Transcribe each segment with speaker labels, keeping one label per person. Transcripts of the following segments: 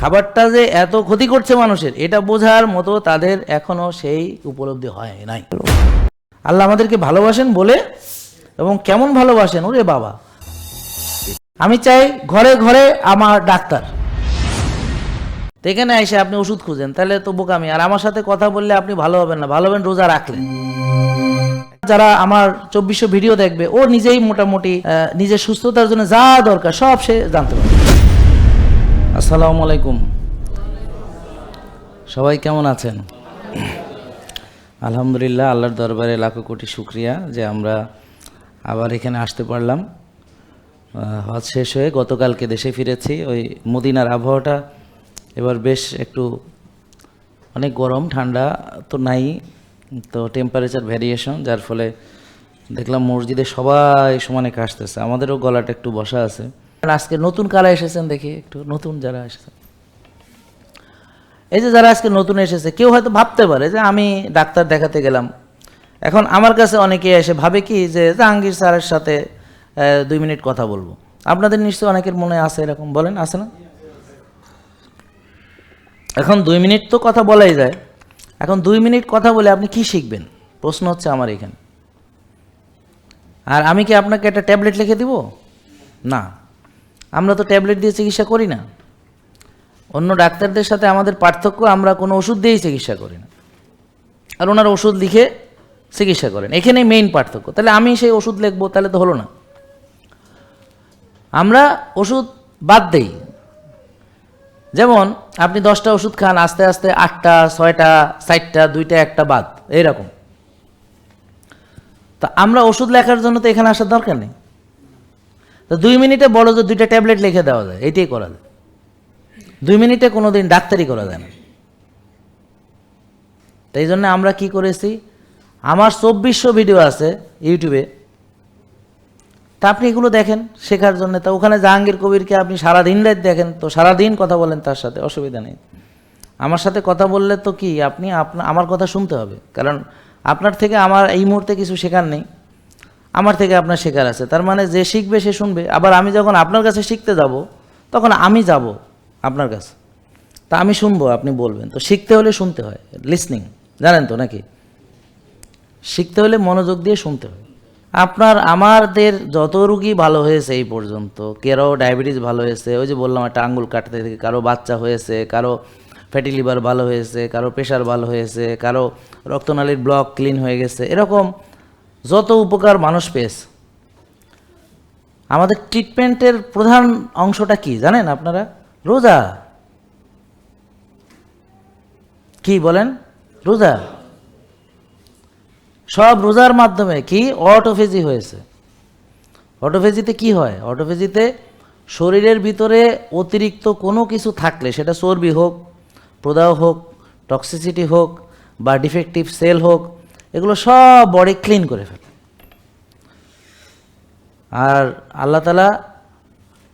Speaker 1: খাবারটা যে এত ক্ষতি করছে মানুষের, এটা বোঝার মতো তাদের এখনও সেই উপলব্ধি হয় নাই। আল্লাহ আমাদেরকে ভালোবাসেন বলে এবং কেমন ভালোবাসেন? ওরে বাবা। আমি চাই ঘরে ঘরে আমার ডাক্তার। এখানে এসে আপনি ওষুধ খুঁজেন, তাহলে তো বোকামি। আর আমার সাথে কথা বললে আপনি ভালো হবেন না, ভালো হবেন রোজা রাখলেন। যারা আমার চব্বিশশো ভিডিও দেখবে, ও নিজেই মোটামুটি নিজের সুস্থতার জন্য যা দরকার সব সে জানতে পারবে। আসসালামু আলাইকুম। সবাই কেমন আছেন? আলহামদুলিল্লাহ, আল্লাহর দরবারে লাখো কোটি শুক্রিয়া যে আমরা আবার এখানে আসতে পারলাম। হজ শেষ হয়ে গতকালকে দেশে ফিরেছি। ওই মদিনার আবহাওয়াটা এবার বেশ একটু অনেক গরম, ঠান্ডা তো নাই, তো টেম্পারেচার ভ্যারিয়েশন যার ফলে দেখলাম মসজিদে সবাই সমানে কাশতেছে। আমাদেরও গলাটা একটু বসা আছে। আজকে নতুন কারা এসেছেন দেখি, একটু নতুন যারা এসেছেন। এই যে যারা আজকে নতুন এসেছে, কেউ হয়তো ভাবতে পারে যে আমি ডাক্তার দেখাতে গেলাম। এখন আমার কাছে অনেকে এসে ভাবে কি যে জাহাঙ্গীর স্যারের সাথে দুই মিনিট কথা বলব। আপনাদের নিশ্চয়ই অনেকের মনে আছে এরকম, বলেন, আছে না? এখন দুই মিনিট তো কথা বলাই যায়। এখন দুই মিনিট কথা বলে আপনি কি শিখবেন? প্রশ্ন হচ্ছে আমার এখানে। আর আমি কি আপনাকে একটা ট্যাবলেট লিখে দিব? না। আমরা তো ট্যাবলেট দিয়ে চিকিৎসা করি না। অন্য ডাক্তারদের সাথে আমাদের পার্থক্য, আমরা কোনো ওষুধ দিয়েই চিকিৎসা করি না। আর ওনারা ওষুধ লিখে চিকিৎসা করেন। এখানেই মেইন পার্থক্য। তাহলে আমি সেই ওষুধ লিখব, তাহলে তো হলো না। আমরা ওষুধ বাদ দেই। যেমন আপনি দশটা ওষুধ খান, আস্তে আস্তে আটটা, ছয়টা চারটা দুইটা, একটা বাদ। এইরকম। তা আমরা ওষুধ লেখার জন্য তো এখানে আসার দরকার নেই। তো দুই মিনিটে বড় যে দুইটা ট্যাবলেট লিখে দেওয়া যায়, এটাই করা যায়। দুই মিনিটে কোনো দিন ডাক্তারি করা যায় না। তাই জন্য আমরা কি করেছি, আমার চব্বিশশো ভিডিও আছে ইউটিউবে। তা আপনি এগুলো দেখেন, শেখার জন্য। তা ওখানে জাহাঙ্গীর কবিরকে আপনি সারাদিন রাত দেখেন, তো সারাদিন কথা বলেন তার সাথে, অসুবিধা নেই। আমার সাথে কথা বললে তো কি, আপনি আপনা, আমার কথা শুনতে হবে। কারণ আপনার থেকে আমার এই মুহূর্তে কিছু শেখার নেই। আমার থেকে আপনার শেখার আছে। তার মানে যে শিখবে, সে শুনবে। আবার আমি যখন আপনার কাছে শিখতে যাব, তখন আমি যাব আপনার কাছে। তা আমি শুনব, আপনি বলবেন। তো শিখতে হলে শুনতে হয় লিসনিং জানেন তো নাকি? শিখতে হলে মনোযোগ দিয়ে শুনতে হয়। আপনার, আমাদের যত রুগী ভালো হয়েছে এই পর্যন্ত, কারও ডায়াবেটিস ভালো হয়েছে, ওই যে বললাম একটা আঙ্গুল কাটতে থেকে কারও বাচ্চা হয়েছে, কারও ফ্যাটি লিভার ভালো হয়েছে, কারও প্রেশার ভালো হয়েছে, কারও রক্তনালীর ব্লক ক্লিন হয়ে গেছে, এরকম যত উপকার মানুষ পেয়েছে। আমাদের ট্রিটমেন্টের প্রধান অংশটা কি জানেন আপনারা? রোজা। কি বলেন? রোজা। সব রোজার মাধ্যমে কি? অটোফেজি হয়েছে। অটোফেজিতে কি হয়? অটোফেজিতে শরীরের ভিতরে অতিরিক্ত কোনো কিছু থাকলে, সেটা চর্বি হোক, প্রদাহ হোক টক্সিসিটি হোক বা ডিফেক্টিভ সেল হোক এগুলো সব বডি ক্লিন করে ফেলে। আর আল্লাহ তালা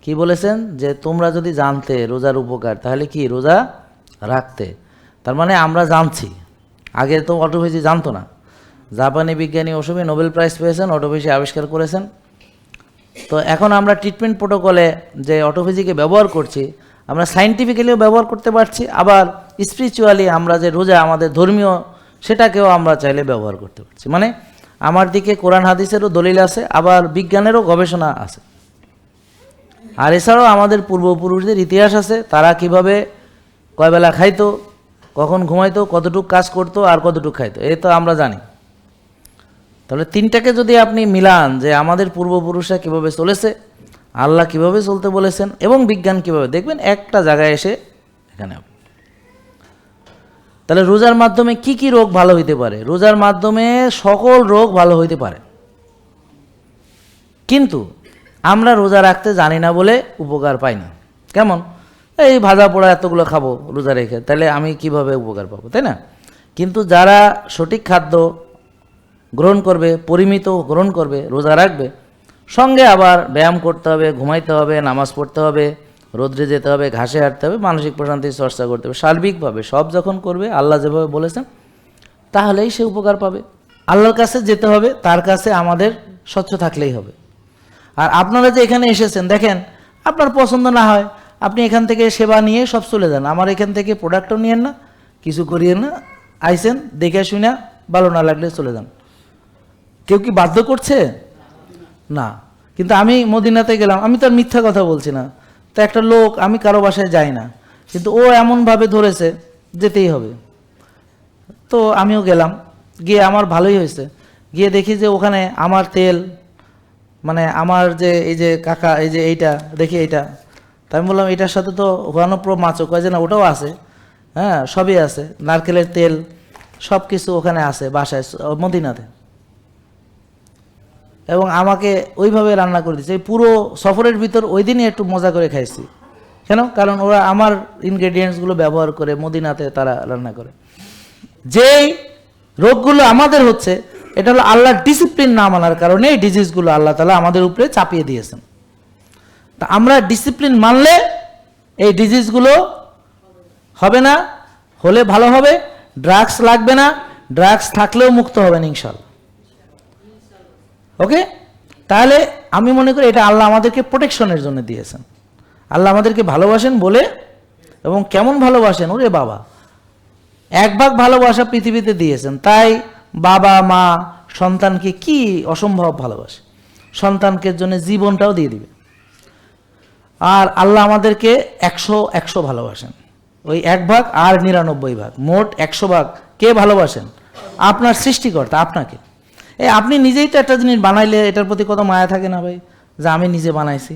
Speaker 1: কি বলেছেন? যে তোমরা যদি জানতে রোজার উপকার, তাহলে কি রোজা রাখতে? তার মানে আমরা জানছি। আগে তো অটোফেজি জানতো না। জাপানি বিজ্ঞানী ওসবে নোবেল প্রাইজ পেয়েছেন অটোফেজি আবিষ্কার করেছেন। তো এখন আমরা ট্রিটমেন্ট প্রোটোকলে যে অটোফেজিকে ব্যবহার করছি, আমরা সাইন্টিফিক্যালিও ব্যবহার করতে পারছি। আবার স্পিরিচুয়ালি আমরা যে রোজা আমাদের ধর্মীয় সেটাকেও আমরা চাইলে ব্যবহার করতে পারছি মানে আমার দিকে কোরআন হাদিসেরও দলিল আছে, আবার বিজ্ঞানেরও গবেষণা আছে আর এছাড়াও আমাদের পূর্বপুরুষদের ইতিহাস আছে, তারা কীভাবে কয়বেলা খাইতো, কখন ঘুমাইতো, কতটুক কাজ করতো আর কতটুক খাইতো এই তো আমরা জানি তাহলে তিনটাকে যদি আপনি মিলান যে আমাদের পূর্বপুরুষরা কীভাবে চলেছে, আল্লাহ কীভাবে চলতে বলেছেন এবং বিজ্ঞান কীভাবে, দেখবেন একটা জায়গায় এসে এখানে। তাহলে রোজার মাধ্যমে কি কি রোগ ভালো হইতে পারে? রোজার মাধ্যমে সকল রোগ ভালো হইতে পারে। কিন্তু আমরা রোজা রাখতে জানি না বলে উপকার পাই না। কেমন? এই ভাজা পোড়া এতগুলো খাব রোজা রেখে, তাহলে আমি কীভাবে উপকার পাবো, তাই না? কিন্তু যারা সঠিক খাদ্য গ্রহণ করবে, পরিমিত গ্রহণ করবে, রোজা রাখবে, সঙ্গে আবার ব্যায়াম করতে হবে, ঘুমাইতে হবে, নামাজ পড়তে হবে রোদ্রে যেতে হবে, ঘাসে হাঁটতে হবে, মানসিক প্রশান্তির চর্চা করতে হবে, সার্বিকভাবে সব যখন করবে, আল্লাহ যেভাবে বলেছেন, তাহলেই সে উপকার পাবে। আল্লাহর কাছে যেতে হবে, তার কাছে আমাদের স্বচ্ছ থাকলেই হবে। আর আপনারা যে এখানে এসেছেন, দেখেন, আপনার পছন্দ না হয়, আপনি এখান থেকে সেবা নিয়ে সব চলে যান। আমার এখান থেকে প্রোডাক্টও নিয়েন না, কিছু করিয়েন না, আইসেন, দেখে শুনে ভালো না লাগলে চলে যান। কেউ কি বাধ্য করছে? না। কিন্তু আমি মদিনাতে গেলাম, আমি তো আর মিথ্যা কথা বলছি না। তো একটা লোক, আমি কারও বাসায় যাই না। কিন্তু ও এমনভাবে ধরেছে, যেতেই হবে। তো আমিও গেলাম। গিয়ে আমার ভালোই হয়েছে। গিয়ে দেখি যে ওখানে আমার তেল মানে আমার যে এই যে কাকা, এই যে এইটা, দেখি এইটা। তা আমি বললাম, এটার সাথে তো ওয়ানপ্রো মাছও কয় যে না, ওটাও আছে। হ্যাঁ সবই আছে। নারকেলের তেল সব কিছু ওখানে আছে বাসায়, মদিনাতে। এবং আমাকে ওইভাবে রান্না করে দিয়েছে। পুরো সফরের ভিতর ওই দিনই একটু মজা করে খাইছি। কেন? কারণ ওরা আমার ইনগ্রেডিয়েন্টসগুলো ব্যবহার করে, মদিনাতে তারা রান্না করে। যেই রোগগুলো আমাদের হচ্ছে, এটা হলো আল্লাহর ডিসিপ্লিন না মানার কারণে এই ডিজিজগুলো আল্লাহ তালা আমাদের উপরে চাপিয়ে দিয়েছেন। তা আমরা ডিসিপ্লিন মানলে এই ডিজিজগুলো হবে না, হলে ভালো হবে ড্রাগস লাগবে না ড্রাগস থাকলেও মুক্ত হবেন ইনশাল্লাহ ওকে তাহলে আমি মনে করি এটা আল্লাহ আমাদেরকে প্রোটেকশনের জন্য দিয়েছেন। আল্লাহ আমাদেরকে ভালোবাসেন বলে এবং কেমন ভালোবাসেন? ওরে বাবা। এক ভাগ ভালোবাসা পৃথিবীতে দিয়েছেন। তাই বাবা, মা, সন্তানকে কি অসম্ভব ভালোবাসে? সন্তানকে জন্য জীবনটাও দিয়ে দিবে। আর আল্লাহ আমাদেরকে একশো একশো ভালোবাসেন। ওই এক ভাগ আর নিরানব্বই ভাগ। মোট একশো ভাগ কে ভালোবাসেন? আপনার সৃষ্টিকর্তা, আপনাকে। এই আপনি নিজেই তো একটা জিনিস বানাইলে এটার প্রতি কত মায়া থাকে না ভাই? যে আমি নিজে বানাইছি।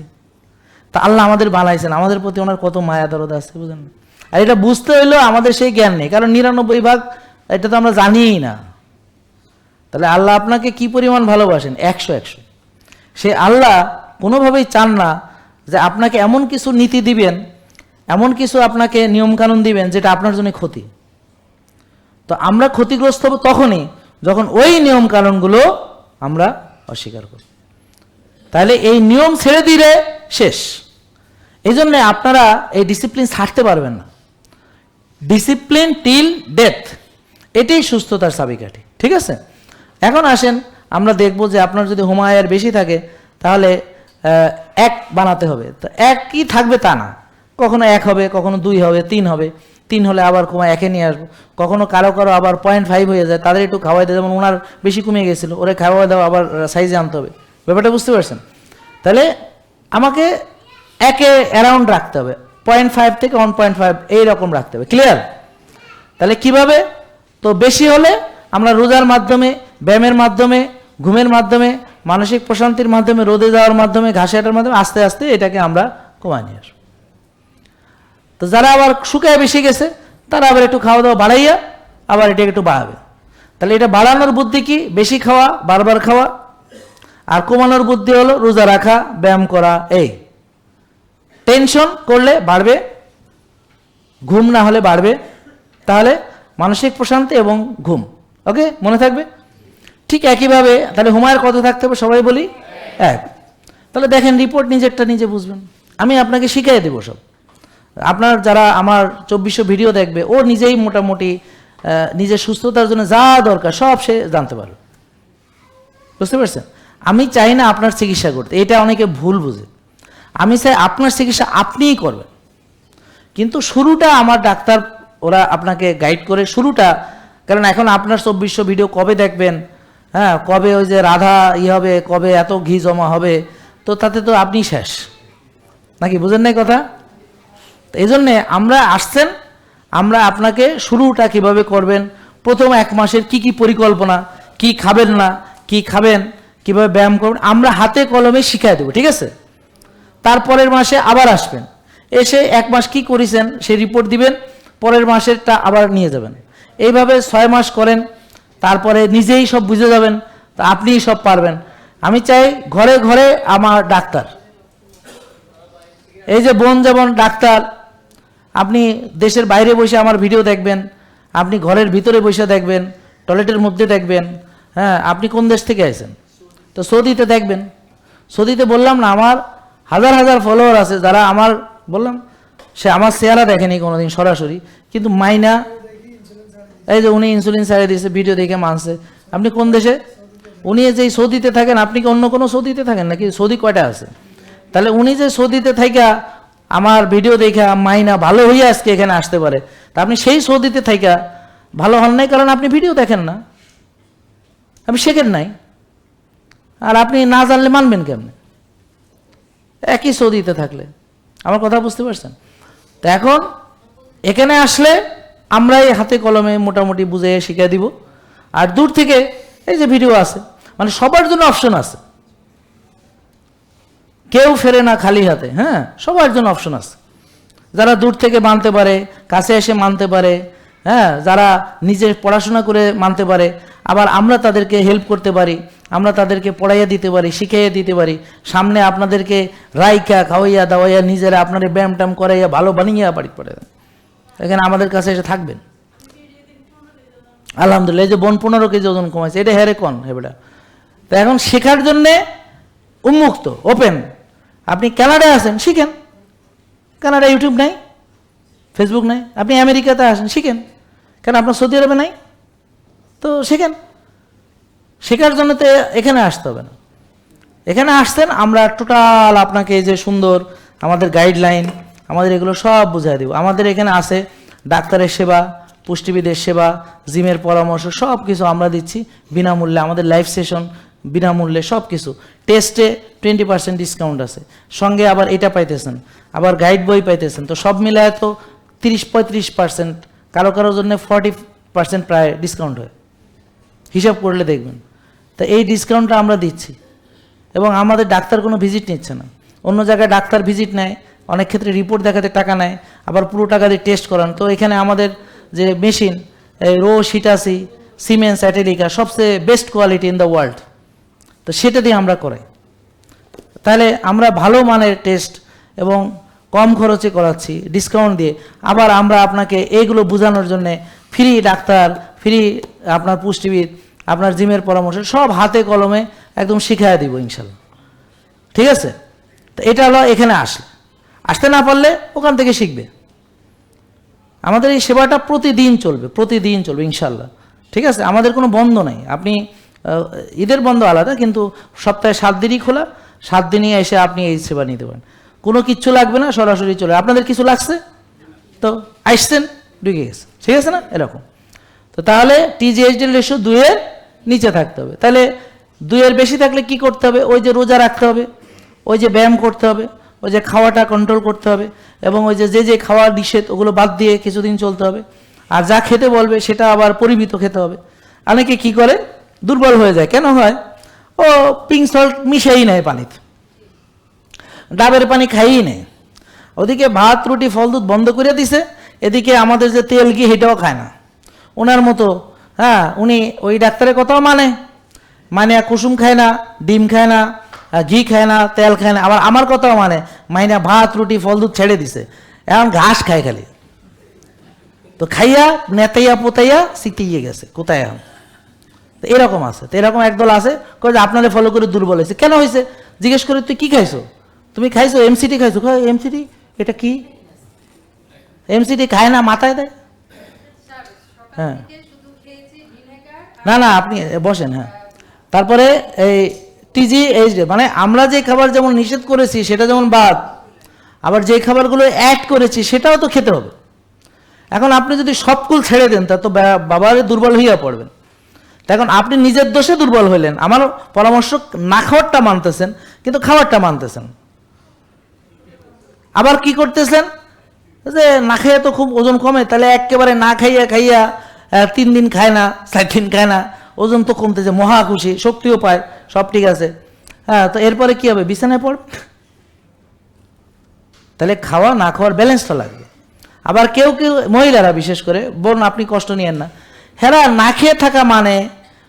Speaker 1: তা আল্লাহ আমাদের বানাইছেন, আমাদের প্রতি ওনার কত মায়া দরদ আছে বুঝলেন না? আর এটা বুঝতে হইলেও আমাদের সেই জ্ঞান নেই, কারণ নিরানব্বই ভাগ এটা তো আমরা জানিই না। তাহলে আল্লাহ আপনাকে কি পরিমাণ ভালোবাসেন? একশো একশো। সে আল্লাহ কোনোভাবেই চান না যে আপনাকে এমন কিছু নীতি দিবেন, এমন কিছু আপনাকে নিয়মকানুন দিবেন যেটা আপনার জন্য ক্ষতি। তো আমরা ক্ষতিগ্রস্ত হব তখনই যখন ওই নিয়মকানুনগুলো আমরা অস্বীকার করি। তাহলে এই নিয়ম ছেড়ে দিলে শেষ। এই জন্যে আপনারা এই ডিসিপ্লিন ছাড়তে পারবেন না। ডিসিপ্লিন টিল ডেথ এটাই সুস্থতার চাবিকাঠি, ঠিক আছে? এখন আসেন, আমরা দেখব যে আপনার যদি হুমায়ার বেশি থাকে, তাহলে এক বানাতে হবে। তো একই থাকবে তা না। কখনো এক হবে, কখনো দুই হবে, তিন হবে। তিন হলে আবার কমা একে নিয়ে আসব। কখনো কারও কারও আবার পয়েন্ট ফাইভ হয়ে যায়, তাদের একটু খাওয়াই দেয়, যেমন ওনার বেশি কমে গেছিল, ওরে খাওয়া দাওয়া আবার সাইজে আনতে হবে। ব্যাপারটা বুঝতে পারছেন? তাহলে আমাকে একে অ্যারাউন্ড রাখতে হবে পয়েন্ট ফাইভ থেকে ওয়ান পয়েন্ট ফাইভ এইরকম রাখতে হবে ক্লিয়ার তাহলে কীভাবে? তো বেশি হলে আমরা রোজার মাধ্যমে, ব্যায়ামের মাধ্যমে, ঘুমের মাধ্যমে, মানসিক প্রশান্তির মাধ্যমে, রোদে যাওয়ার মাধ্যমে, ঘাসে হাঁটার মাধ্যমে আস্তে আস্তে এটাকে আমরা কমায় নিয়ে আসব। তো যারা আবার শুকায় বেশি গেছে, তারা আবার একটু খাওয়া দাওয়া বাড়াইয়া আবার এটাকে একটু বাড়াবে। তাহলে এটা বাড়ানোর বুদ্ধি কি? বেশি খাওয়া, বারবার খাওয়া? আর কমানোর বুদ্ধি হলো রোজা রাখা, ব্যায়াম করা, এই। টেনশন করলে বাড়বে, ঘুম না হলে বাড়বে। তাহলে মানসিক প্রশান্তি এবং ঘুম। ওকে? মনে থাকবে? ঠিক একইভাবে, তাহলে হুমায়ের কত থাকতে হবে সবাই বলি? এক। তাহলে দেখেন রিপোর্ট নিজেরটা নিজে বুঝবেন। আমি আপনাকে শিখিয়ে দেবো সব। আপনার যারা আমার চব্বিশশো ভিডিও দেখবে, ও নিজেই মোটামুটি নিজের সুস্থতার জন্য যা দরকার সব সে জানতে পারবে বুঝতে পারছেন? আমি চাই না আপনার চিকিৎসা করতে, এটা অনেকে ভুল বুঝে। আমি চাই আপনার চিকিৎসা আপনিই করবেন। কিন্তু শুরুটা আমার ডাক্তার, ওরা আপনাকে গাইড করে শুরুটা, কারণ এখন আপনার চব্বিশশো ভিডিও কবে দেখবেন? হ্যাঁ কবে ওই যে রাধা ই হবে, কবে এত ঘি জমা হবে, তো তাতে তো আপনি শেষ। নাকি বুঝেন নাই কথা? এই জন্যে আমরা আসছেন, আমরা আপনাকে শুরুটা কীভাবে করবেন, প্রথম এক মাসের কি কি পরিকল্পনা, কি খাবেন না, কি খাবেন, কীভাবে ব্যায়াম করবেন, আমরা হাতে কলমে শিখাই দেবো, ঠিক আছে? তারপরের মাসে আবার আসবেন। এসে এক মাস কি করেছেন, সেই রিপোর্ট দিবেন, পরের মাসেরটা আবার নিয়ে যাবেন। এইভাবে ছয় মাস করেন, তারপরে নিজেই সব বুঝে যাবেন, তা আপনিই সব পারবেন। আমি চাই ঘরে ঘরে আমার ডাক্তার। এই যে বোন যেমন ডাক্তার আপনি দেশের বাইরে বসে আমার ভিডিও দেখবেন, আপনি ঘরের ভিতরে বসে দেখবেন, টয়লেটের মধ্যে দেখবেন হ্যাঁ আপনি কোন দেশ থেকে আছেন তো সৌদিতে দেখবেন। সৌদিতে বললাম না, আমার হাজার হাজার ফলোয়ার আছে, যারা আমার, বললাম, সে আমার চেহারা দেখেনি কোনোদিন সরাসরি, কিন্তু মাইনা, এই যে উনি ইনসুলিন ছাড়িয়ে দিয়েছে ভিডিও দেখে মানছে। আপনি কোন দেশে? উনি যে সৌদিতে থাকেন, আপনি কি অন্য কোনো সৌদিতে থাকেন নাকি? সৌদি কয়টা আছে? তাহলে উনি যে সৌদিতে থাকা আমার ভিডিও দেখা মাইনা ভালো হইয়া আজকে এখানে আসতে পারে। তা আপনি সেই সৌদিতে থাইকা ভালো হন নাই কারণ আপনি ভিডিও দেখেন না। আপনি শেখেন নাই। আর আপনি না জানলে মানবেন কেমনে? একই সৌদিতে থাকলে। আমার কথা বুঝতে পারছেন? তো এখন এখানে আসলে আমরাই হাতে কলমে মোটামুটি বুঝে শিখিয়ে দিব। আর দূর থেকে এই যে ভিডিও আছে মানে সবার জন্য অপশন আছে। কেউ ফেরে না খালি হাতে হ্যাঁ? সবার জন্য অপশন আছে। যারা দূর থেকে মানতে পারে, কাছে এসে মানতে পারে হ্যাঁ? যারা নিজে পড়াশোনা করে মানতে পারে, আবার আমরা তাদেরকে হেল্প করতে পারি, আমরা তাদেরকে পড়াইয়া দিতে পারি, শিখাইয়া দিতে পারি, সামনে আপনাদেরকে রাইকা খাওয়াইয়া, দাওয়াইয়া, নিজেরা আপনার ব্যায়াম ট্যাম করাইয়া, ভালো বানিয়ে বাড়ি পড়ে এখানে আমাদের কাছে এসে থাকবেন। আলহামদুলিল্লাহ, এই যে বোন পনেরো কেজি ওজন কমাইছে, এটা হেরে কন? হেবেটা তো এখন শেখার জন্যে উন্মুক্ত ওপেন আপনি কানাডায় আছেন, শিখেন। কানাডা ইউটিউব নাই, ফেসবুক নাই, আপনি আমেরিকাতে আসেন শিখেন। কেন আপনার সৌদি আরবে নাই, তো শেখেন। শেখার জন্য তো এখানে আসতে হবে না। এখানে আসতেন আমরা টোটাল আপনাকে যে সুন্দর আমাদের গাইডলাইন আমাদের এগুলো সব বুঝাই দেব। আমাদের এখানে আছে ডাক্তারের সেবা, পুষ্টিবিদের সেবা, জিমের পরামর্শ সব কিছু আমরা দিচ্ছি। বিনামূল্যে আমাদের লাইভ সেশন বিনামূল্যে সব কিছু টেস্টে টোয়েন্টি পার্সেন্ট ডিসকাউন্ট আছে। সঙ্গে আবার এটা পাইতেছেন। আবার গাইড বই পাইতেছেন। তো সব মিলায় তো তিরিশ পঁয়ত্রিশ পার্সেন্ট কারও কারোর জন্য ফর্টি পার্সেন্ট প্রায় ডিসকাউন্ট হয়। হিসাব করলে দেখবেন। তা এই ডিসকাউন্টটা আমরা দিচ্ছি। এবং আমাদের ডাক্তার কোনো ভিজিট নিচ্ছে না। অন্য জায়গায় ডাক্তার ভিজিট নেয়। অনেক ক্ষেত্রে রিপোর্ট দেখাতে টাকা নেয়। আবার পুরো টাকা দিয়ে টেস্ট করান। তো এখানে আমাদের যে মেশিন রো, সিটাসি সিমেন্স অ্যাটেলিকা সবচেয়ে best quality in the world তো সেটা দিয়ে আমরা করাই। তাহলে আমরা ভালো মানের টেস্ট এবং কম খরচে করাচ্ছি ডিসকাউন্ট দিয়ে। আবার আমরা আপনাকে এইগুলো বোঝানোর জন্য ফ্রি ডাক্তার ফ্রি আপনার পুষ্টিবিদ, আপনার জিমের পরামর্শ সব হাতে কলমে একদম শিখাই দিব ইনশাল্লাহ। ঠিক আছে? তো এটা হলো এখানে আসলে। আসতে না পারলে ওখান থেকে শিখবে। আমাদের এই সেবাটা প্রতিদিন চলবে প্রতিদিন চলবে ইনশাল্লাহ। ঠিক আছে? আমাদের কোনো বন্ধ নেই। আপনি ঈদের বন্ধ আলাদা, কিন্তু সপ্তাহে সাত দিনই খোলা, সাত দিনই এসে আপনি এই সেবা নিতে পারেন। কোনো কিচ্ছু লাগবে না, সরাসরি চলে। আপনাদের কিছু লাগছে? তো আসছেন, ঢুকে গেছে। ঠিক আছে না? এরকম। তো তাহলে টিজিএইচডির রেশিও দুয়ের নিচে থাকতে হবে। তাহলে দুয়ের বেশি থাকলে কি করতে হবে? ওই যে রোজা রাখতে হবে, ওই যে ব্যায়াম করতে হবে, ওই যে খাওয়াটা কন্ট্রোল করতে হবে, এবং ওই যে যে যে খাওয়া নিষেধ, ওগুলো বাদ দিয়ে কিছুদিন চলতে হবে। আর যা খেতে বলবে, সেটা আবার পরিমিত খেতে হবে। অনেকে কি করে দুর্বল হয়ে যায়। কেন হয়? ও পিঙ্ক সল্ট মিশাই নেয় পানিতে। ডাবের পানি খাইই নেই ওদিকে ভাত, রুটি, ফল, দুধ বন্ধ করে দিছে। এদিকে আমাদের যে তেল ঘি, সেটাও খায় না। ওনার মতো হ্যাঁ উনি ওই ডাক্তারের কথাও মানে। মানে কুসুম খায় না, ডিম খায় না ঘি খায় না, তেল খায় না, আবার আমার কথাও মানে। মাইনা ভাত, রুটি, ফল, দুধ ছেড়ে দিছে। এখন ঘাস খায় খালি। তো খাইয়া, নেতাইয়া, পোতাইয়া, সিটিয়ে গেছে। কোথায় এখন? তো এরকম আছে, তো এরকম একদল আছে, কয়ে যে ফলো করে দুর্বল হয়েছে। কেন হয়েছে? জিজ্ঞেস করে, তুই কি খাইছো? তুমি খাইছো এমসিটি খাইছো? এমসিটি এটা কি? এমসিটি খায় না, মাথায় দেয়। হ্যাঁ। না না, আপনি বসেন হ্যাঁ। তারপরে এই টিজি এইচ মানে আমরা যে খাবার যেমন নিষেধ করেছি, সেটা যেমন বাদ, আবার যে খাবারগুলো অ্যাড করেছি, সেটাও তো খেতে হবে। এখন আপনি যদি সবকুল ছেড়ে দেন, তা তো বাবার দুর্বল হইয়া পড়বেন। এখন আপনি নিজের দোষে দুর্বল হইলেন। আমার পরামর্শ না খাওয়ারটা মানতেছেন, কিন্তু খাবারটা মানতেছেন। আবার কি করতেছেন? যে না খাইয়া তো খুব ওজন কমে, তাহলে একেবারে না খাইয়া খাইয়া তিন দিন খায় না, চার দিন খায় না, ওজন তো কমতেছে, মহা খুশি, শক্তিও পায়, সব ঠিক আছে। হ্যাঁ তো এরপরে কি হবে? বিছানায় পড়। তাহলে খাওয়া না খাওয়ার ব্যালেন্সটা লাগবে। আবার কেউ কেউ মহিলারা বিশেষ করে, বোন আপনি কষ্ট নিয়েন না। হেরা না খেয়ে থাকা মানে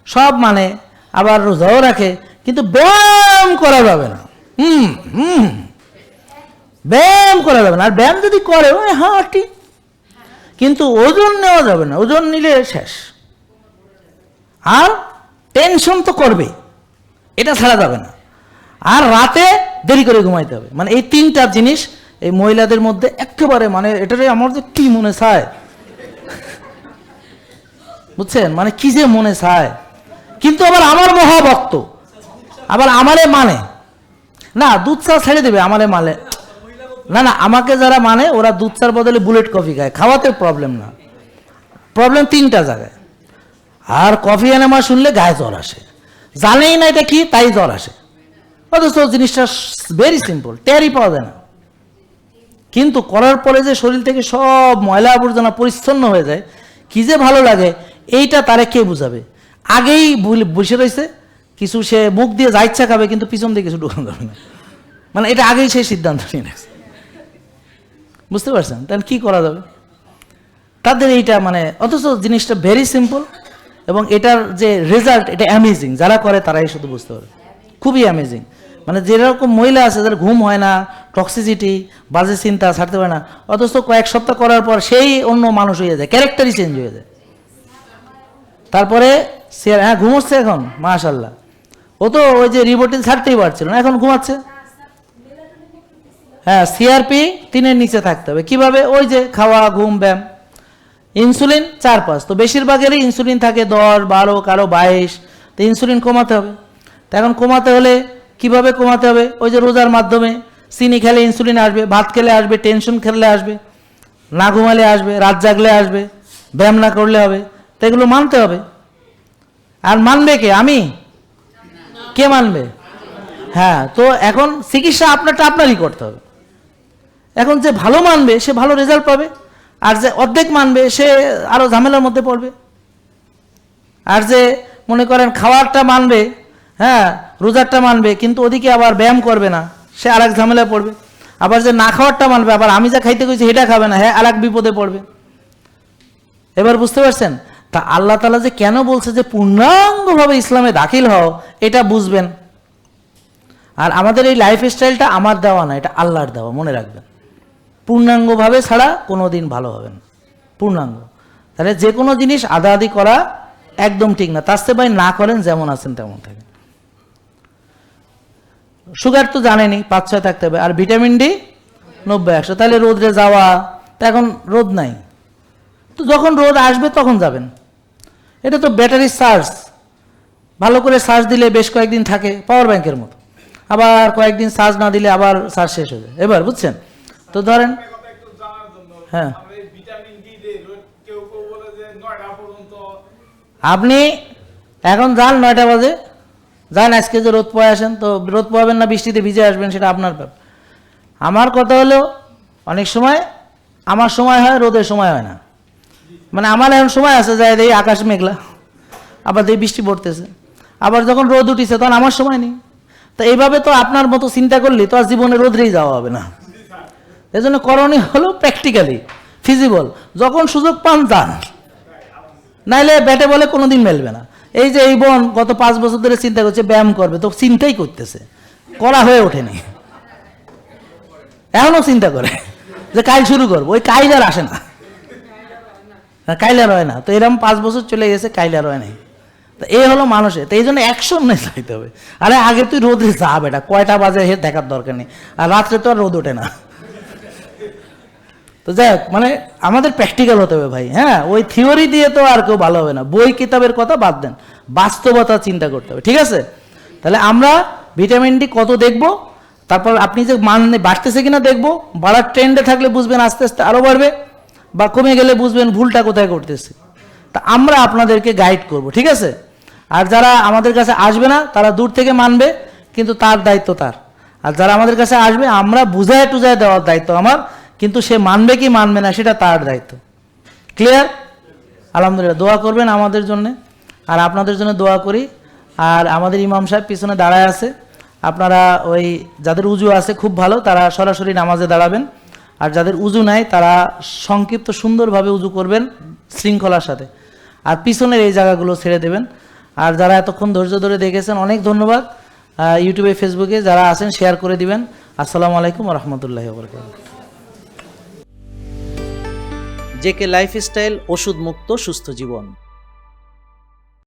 Speaker 1: সব মানে আবার রোজাও রাখে, কিন্তু ব্যায়াম করা যাবে না। হুম হুম। ব্যায়াম করা যাবে না। আর ব্যায়াম যদি করে, ওই হাঁটি। কিন্তু ওজন নেওয়া যাবে না। ওজন নিলে শেষ। আর টেনশন তো করবে। এটা ছাড়া যাবে না। আর রাতে দেরি করে ঘুমাইতে হবে। মানে এই তিনটা জিনিস এই মহিলাদের মধ্যে একেবারে মানে এটারে আমার যে কি মনে চায়? বুঝছেন? মানে কি যে মনে চায়? কিন্তু আবার আমার মহাভক্ত। আবার আমারে মানে। না, দুধ চা ছেড়ে দেবে, আমারে মানে। না না, আমাকে যারা মানে ওরা দুধ চার বদলে বুলেট কফি খায়। খাওয়াতে প্রবলেম না। প্রবলেম তিনটা জায়গায়। আর কফি এনেমা শুনলে গায়ে জ্বর আসে। জানেই না এটা কি, তাই জ্বর আসে। অথচ জিনিসটা ভেরি সিম্পল টেরই পাওয়া যায় না। কিন্তু করার পরে যে শরীর থেকে সব ময়লা আবর্জনা পরিচ্ছন্ন হয়ে যায়, কি যে ভালো লাগে, এইটা তারে কে বুঝাবে? আগেই বসে রয়েছে কিছু সে মুখ দিয়ে যা ইচ্ছা খাবে, কিন্তু পিছন দিয়ে কিছু ঢুকানো যাবে না। মানে এটা আগেই সেই সিদ্ধান্ত নিয়ে নেছে বুঝতে পারছেন? তাহলে কি করা যাবে? তাদের এইটা মানে অথচ জিনিসটা ভেরি সিম্পল এবং এটার যে রেজাল্ট এটা অ্যামেজিং যারা করে, তারাই শুধু বুঝতে পারে খুবই অ্যামেজিং মানে যেরকম মহিলা আছে যাদের ঘুম হয় না টক্সিসিটি বাজে চিন্তা, ছাড়তে পারে না। অথচ কয়েক সপ্তাহ করার পর সেই অন্য মানুষ হয়ে যায় ক্যারেক্টারই চেঞ্জ হয়ে যায়। তারপরে সে হ্যাঁ ঘুমোচ্ছে এখন মাশাল্লাহ ও তো ওই যে রিবোটিন ছাড়তেই পারছিল না, এখন ঘুমাচ্ছে। হ্যাঁ সিআরপি তিনের নিচে থাকতে হবে। কীভাবে? ওই যে খাওয়া, ঘুম, ব্যায়াম। ইনসুলিন চার পাঁচ তো বেশিরভাগেরই ইনসুলিন থাকে দশ, বারো, কারও বাইশ। তো ইনসুলিন কমাতে হবে। তো এখন কমাতে হলে কীভাবে কমাতে হবে? ওই যে রোজার মাধ্যমে চিনি খেলে ইনসুলিন আসবে, ভাত খেলে আসবে টেনশন খেলে আসবে, না ঘুমালে আসবে, রাত জাগলে আসবে, ব্যায়াম না করলে হবে। তো এগুলো মানতে হবে। আর মানবে কে? আমি? কে মানবে? হ্যাঁ তো এখন চিকিৎসা আপনারটা আপনারই করতে হবে। এখন যে ভালো মানবে, সে ভালো রেজাল্ট পাবে। আর যে অর্ধেক মানবে, সে আরও ঝামেলার মধ্যে পড়বে। আর যে মনে করেন খাওয়ারটা মানবে হ্যাঁ রোজারটা মানবে, কিন্তু ওদিকে আবার ব্যায়াম করবে না, সে আর এক ঝামেলায় পড়বে। আবার যে না খাওয়ারটা মানবে, আবার আমি যা খাইতে কইছি, সেটা খাবে না হ্যাঁ আর এক বিপদে পড়বে। এবার বুঝতে পারছেন? তা আল্লাহ তালা যে কেন বলছে যে পূর্ণাঙ্গভাবে ইসলামে দাখিল হও, এটা বুঝবেন। আর আমাদের এই লাইফ স্টাইলটা আমার দেওয়া না, এটা আল্লাহর দেওয়া, মনে রাখবেন। পূর্ণাঙ্গভাবে ছাড়া কোনো দিন ভালো হবে না। পূর্ণাঙ্গ। তাহলে যে কোনো জিনিস আদা আদি করা একদম ঠিক না। চেয়ে ভাই না করেন, যেমন আছেন তেমন থাকেন। সুগার তো জানেনি পাঁচ, ছয় থাকতে হবে। আর ভিটামিন ডি নব্বই, একশো। তাহলে রোদে যাওয়া, তা এখন রোদ নাই। তো যখন রোদ আসবে, তখন যাবেন। এটা তো ব্যাটারি চার্জ ভালো করে চার্জ দিলে বেশ কয়েকদিন থাকে পাওয়ার ব্যাংকের মতো। আবার কয়েকদিন চার্জ না দিলে আবার চার্জ শেষ হয়ে যায়। এবার বুঝছেন? তো ধরেন হ্যাঁ। আপনি এখন যান নয়টা বাজে, যান আজকে যে রোদ পোয়া আসেন, তো রোদ পোয়াবেন না, বৃষ্টিতে ভিজে আসবেন, সেটা আপনার ব্যাপার। আমার কথা হলো, অনেক সময়, আমার সময় হয়, রোদের সময় হয় না। মানে আমার এখন সময় আছে যায় দেখি আকাশ মেঘলা, আবার দেখি বৃষ্টি পড়তেছে, আবার যখন রোদ উঠিছে তখন আমার সময় নেই। তো এইভাবে তো আপনার মতো চিন্তা করলে তো আর জীবনে রোদ্রেই যাওয়া হবে না। এই জন্য করণীয় হলো প্র্যাকটিক্যালি ফিজিবল যখন সুযোগ পান যান। নাইলে ব্যাটে বলে কোনোদিন মেলবে না। এই যে এই বোন গত পাঁচ বছর ধরে চিন্তা করছে, ব্যায়াম করবে, তো চিন্তাই করতেছে। করা হয়ে ওঠেনি। এখনও চিন্তা করে যে কাল শুরু করব, ওই কাইল আর আসে না। হ্যাঁ, কাইল আর হয় না। তো এরকম পাঁচ বছর চলে গেছে কাইল আর হয় নাই। তো এই হলো মানুষের তো এই জন্য অ্যাকশন নিয়ে চাইতে হবে। আরে আগে তুই রোদে যা বেটা কয়টা বাজে হে দেখার দরকার নেই। আর রাত্রে তো আর রোদ ওঠে না। তো যাই হোক মানে আমাদের প্র্যাকটিক্যাল হতে হবে ভাই হ্যাঁ? ওই থিওরি দিয়ে তো আর কেউ ভালো হবে না। বই কিতাবের কথা বাদ দেন। বাস্তবতা চিন্তা করতে হবে ঠিক আছে? তাহলে আমরা ভিটামিন ডি কত দেখব? তারপর আপনি যে মান বাড়তেছে কিনা দেখব? বাড়ার ট্রেন্ডে থাকলে বুঝবেন আস্তে আস্তে আরও বাড়বে। বা কমে গেলে বুঝবেন ভুলটা কোথায় করতেছে তা আমরা আপনাদেরকে গাইড করব, ঠিক আছে? আর যারা আমাদের কাছে আসবে না, তারা দূর থেকে মানবে, কিন্তু তার দায়িত্ব তার। আর যারা আমাদের কাছে আসবে, আমরা বুঝায় টুজায় দেওয়ার দায়িত্ব আমার, কিন্তু সে মানবে কি মানবে না, সেটা তার দায়িত্ব। ক্লিয়ার আলহামদুলিল্লাহ, দোয়া করবেন আমাদের জন্য। আর আপনাদের জন্য দোয়া করি। আর আমাদের ইমাম সাহেব পিছনে দাঁড়ায় আছে। আপনারা ওই, যাদের উজু আছে, খুব ভালো, তারা সরাসরি নামাজে দাঁড়াবেন। আর যাদের উজু নাই, তারা সংক্ষিপ্ত সুন্দরভাবে উজু করবেন শৃঙ্খলার সাথে। আর পিছনের এই জায়গাগুলো ছেড়ে দেবেন। আর যারা এতক্ষণ ধৈর্য ধরে দেখেছেন, অনেক ধন্যবাদ। ইউটিউবে ফেসবুকে যারা আছেন শেয়ার করে দিবেন। আসসালামু আলাইকুম রহমতুল্লাহ জেকে লাইফস্টাইল ওষুধ মুক্ত সুস্থ জীবন।